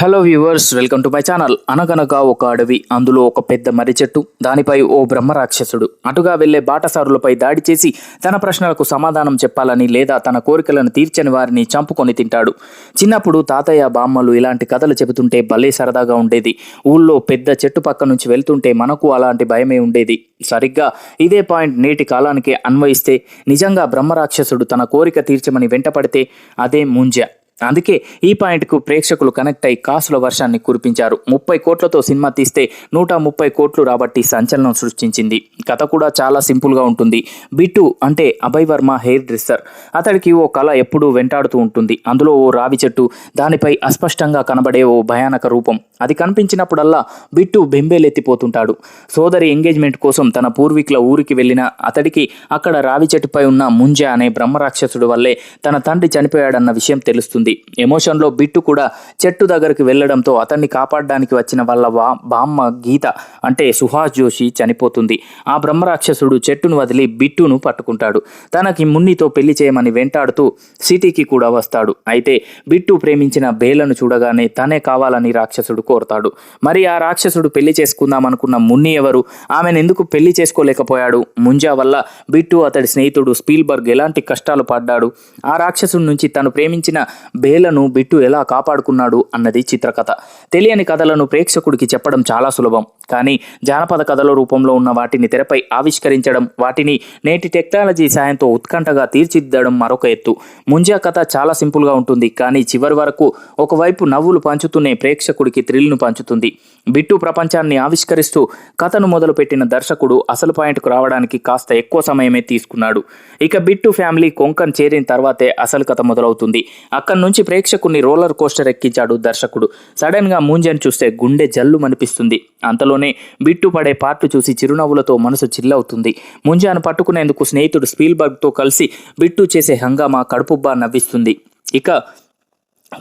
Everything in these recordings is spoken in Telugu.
Hello viewers welcome to my channel అనగనగా ఒక అడవి అందులో ఒక పెద్ద మర్రి చెట్టు దానిపై ఓ బ్రహ్మ రాక్షసుడు. అటుగా వెళ్ళే బాటసారులపై దాడి చేసి తన ప్రశ్నలకు సమాధానం చెప్పాలని లేదా తన కోరికలను తీర్చని వారిని చంపుకొని తింటాడు. చిన్నప్పుడు తాతయ్య బామ్మలు ఇలాంటి కథలు చెబుతుంటే భలే సరదాగా ఉండేది. ఊళ్ళో పెద్ద చెట్టు పక్క నుంచి వెళ్తుంటే మనకు అలాంటి భయమే ఉండేది. సరిగ్గా ఇదే పాయింట్ నేటి కాలానికి అన్వయిస్తే నిజంగా బ్రహ్మరాక్షసుడు తన కోరిక తీర్చమని వెంటపడితే అదే ముంజ. అందుకే ఈ పాయింట్కు ప్రేక్షకులు కనెక్ట్ అయి కాసుల వర్షాన్ని కురిపించారు. ముప్పై కోట్లతో సినిమా తీస్తే నూట ముప్పై కోట్లు రాబట్టి సంచలనం సృష్టించింది. కథ కూడా చాలా సింపుల్గా ఉంటుంది. బిట్టు అంటే అభయ్ వర్మ హెయిర్ డ్రెస్సర్. అతడికి ఓ కళ ఎప్పుడూ వెంటాడుతూ ఉంటుంది. అందులో ఓ రావి చెట్టు దానిపై అస్పష్టంగా కనబడే ఓ భయానక రూపం. అది కనిపించినప్పుడల్లా బిట్టు బెంబేలెత్తిపోతుంటాడు. సోదరి ఎంగేజ్మెంట్ కోసం తన పూర్వీకుల ఊరికి వెళ్ళిన అతడికి అక్కడ రావి చెట్టుపై ఉన్న ముంజ అనే బ్రహ్మరాక్షసుడు వల్లే తన తండ్రి చనిపోయాడన్న విషయం తెలుస్తుంది. ఎమోషన్లో బిట్టు కూడా చెట్టు దగ్గరికి వెళ్ళడంతో అతన్ని కాపాడడానికి వచ్చిన వాళ్ళ వా బామ్మ గీత అంటే సుహాస్ జోషి చనిపోతుంది. ఆ బ్రహ్మరాక్షసుడు చెట్టును వదిలి బిట్టును పట్టుకుంటాడు. తనకి మున్నితో పెళ్ళి చేయమని వెంటాడుతూ సిటీకి కూడా వస్తాడు. అయితే బిట్టు ప్రేమించిన బేలను చూడగానే తనే కావాలని రాక్షసుడు కోరతాడు. మరి ఆ రాక్షసుడు పెళ్ళి చేసుకుందామనుకున్న మున్ని ఎవరు? ఆమెను ఎందుకు పెళ్ళి చేసుకోలేకపోయాడు? ముంజా వల్ల బిట్టు అతడి స్నేహితుడు స్పీల్బర్గ్ ఎలాంటి కష్టాలు పడ్డాడు? ఆ రాక్షసుడి నుంచి తను ప్రేమించిన బేలను బిట్టు ఎలా కాపాడుకున్నాడు అన్నది చిత్రకథ. తెలియని కథలను ప్రేక్షకుడికి చెప్పడం చాలా సులభం. కానీ జానపద కథల రూపంలో ఉన్న వాటిని తెరపై ఆవిష్కరించడం వాటిని నేటి టెక్నాలజీ సాయంతో ఉత్కంఠగా తీర్చిదిద్దడం మరొక ఎత్తు. ముంజా కథ చాలా సింపుల్గా ఉంటుంది కానీ చివరి వరకు ఒకవైపు నవ్వులు పంచుతూనే ప్రేక్షకుడికి థ్రిల్ను పంచుతుంది. బిట్టు ప్రపంచాన్ని ఆవిష్కరిస్తూ కథను మొదలుపెట్టిన దర్శకుడు అసలు పాయింట్కు రావడానికి కాస్త ఎక్కువ సమయమే తీసుకున్నాడు. ఇక బిట్టు ఫ్యామిలీ కొంకన్ చేరిన తర్వాతే అసలు కథ మొదలవుతుంది. అక్కడి నుంచి ప్రేక్షకుని రోలర్ కోస్టర్ ఎక్కించాడు దర్శకుడు. సడన్గా మూంజని చూస్తే గుండె జల్లు అనిపిస్తుంది అంతలోనే బిట్టు పడే పార్ట్లు చూసి చిరునవ్వులతో మనసు చిల్లవుతుంది. ముంజాను పట్టుకునేందుకు స్నేహితుడు స్పీల్బర్గ్తో కలిసి బిట్టు చేసే హంగామా కడుపుబ్బా నవ్విస్తుంది. ఇక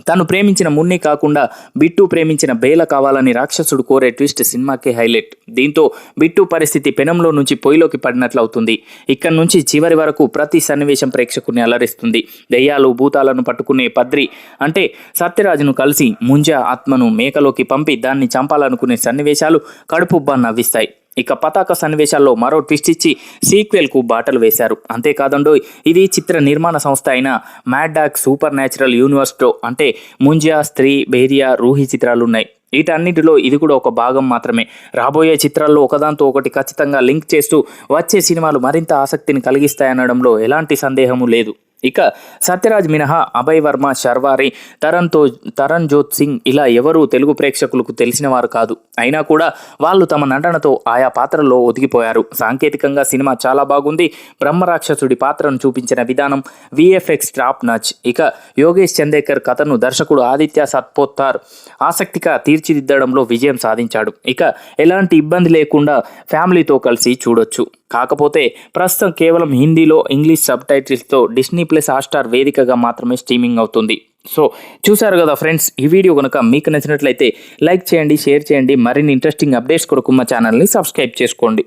తను ప్రేమించిన మున్ని కాకుండా బిట్టు ప్రేమించిన బేల కావాలని రాక్షసుడు కోరే ట్విస్ట్ సినిమాకే హైలైట్. దీంతో బిట్టు పరిస్థితి పెనంలో నుంచి పొయ్యిలోకి పడినట్లవుతుంది ఇక్కడి నుంచి చివరి వరకు ప్రతి సన్నివేశం ప్రేక్షకుని అలరిస్తుంది. దెయ్యాలు భూతాలను పట్టుకునే పద్రి అంటే సత్యరాజును కలిసి ముంజ ఆత్మను మేకలోకి పంపి దాన్ని చంపాలనుకునే సన్నివేశాలు కడుపుబ్బా నవ్విస్తాయి. ఇక పతాక సన్నివేశాల్లో మరో ట్విస్ట్ ఇచ్చి సీక్వెల్కు బాటలు వేశారు. అంతేకాదండో ఇది చిత్ర నిర్మాణ సంస్థ అయిన మ్యాడ్డాక్ సూపర్ న్యాచురల్ యూనివర్స్టో అంటే ముంజియా స్త్రీ బేరియా రూహి చిత్రాలు ఉన్నాయి వీటన్నిటిలో ఇది కూడా ఒక భాగం మాత్రమే. రాబోయే చిత్రాల్లో ఒకదాంతో ఒకటి ఖచ్చితంగా లింక్ చేస్తూ వచ్చే సినిమాలు మరింత ఆసక్తిని కలిగిస్తాయనడంలో ఎలాంటి సందేహము లేదు. ఇక సత్యరాజ్ మినహా అభయ్ వర్మ శర్వారి తరణ్తో తరణ్జోత్ సింగ్ ఇలా ఎవరూ తెలుగు ప్రేక్షకులకు తెలిసిన వారు కాదు. అయినా కూడా వాళ్ళు తమ నటనతో ఆయా పాత్రల్లో ఒదిగిపోయారు. సాంకేతికంగా సినిమా చాలా బాగుంది. బ్రహ్మరాక్షసుడి పాత్రను చూపించిన విధానం విఎఫ్ఎక్స్ టాప్ నచ్. ఇక యోగేష్ చందేకర్ కథను దర్శకుడు ఆదిత్య సత్పోత్తార్ ఆసక్తిగా తీర్చిదిద్దడంలో విజయం సాధించాడు. ఇక ఎలాంటి ఇబ్బంది లేకుండా ఫ్యామిలీతో కలిసి చూడొచ్చు. కాకపోతే ప్రస్తుతం కేవలం హిందీలో ఇంగ్లీష్ సబ్ టైటిల్స్తో డిస్నీ ప్లస్ హాట్స్టార్ వేదికగా మాత్రమే స్ట్రీమింగ్ అవుతుంది. సో చూసారు కదా ఫ్రెండ్స్ ఈ వీడియో కనుక మీకు నచ్చినట్లయితే లైక్ చేయండి షేర్ చేయండి మరిన్ని ఇంట్రెస్టింగ్ అప్డేట్స్ కొరకు మా ఛానల్ని సబ్స్క్రైబ్ చేసుకోండి.